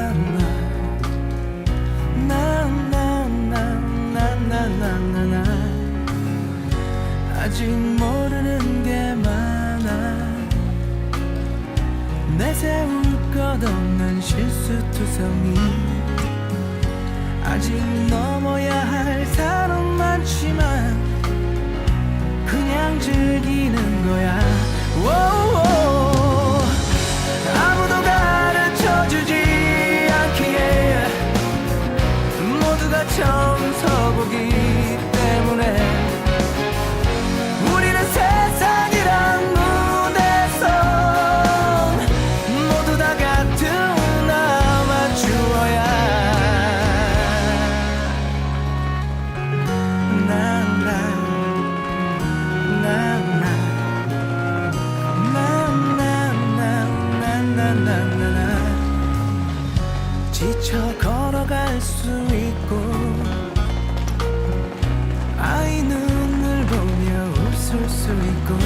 나나나나나나나 아직 모르는 게 많아 내세울 것 없는 실수투성이 아직 넘어야 할 산은 많지만 그냥 즐기는 거야 오오. 아무도 가르쳐주지 않기에 모두가 처음 서보기 때문에 나나나나 지쳐 걸어갈 수 있고 아이 눈을 보며 웃을 수 있고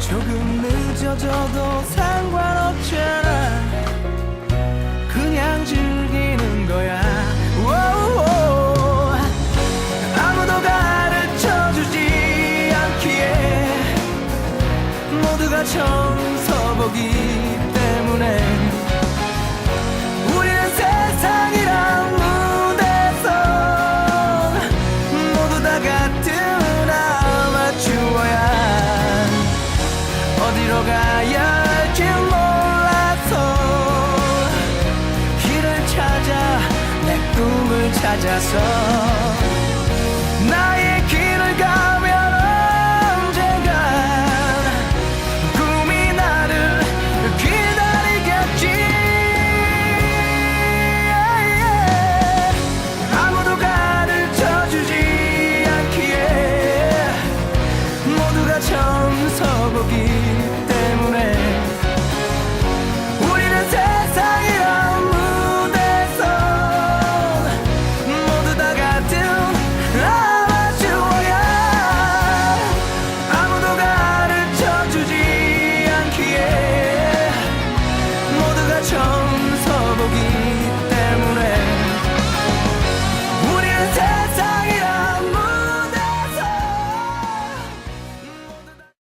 조금 늦어져도 상관없잖아. 그냥 즐기는 거야. 청소복이 찾아서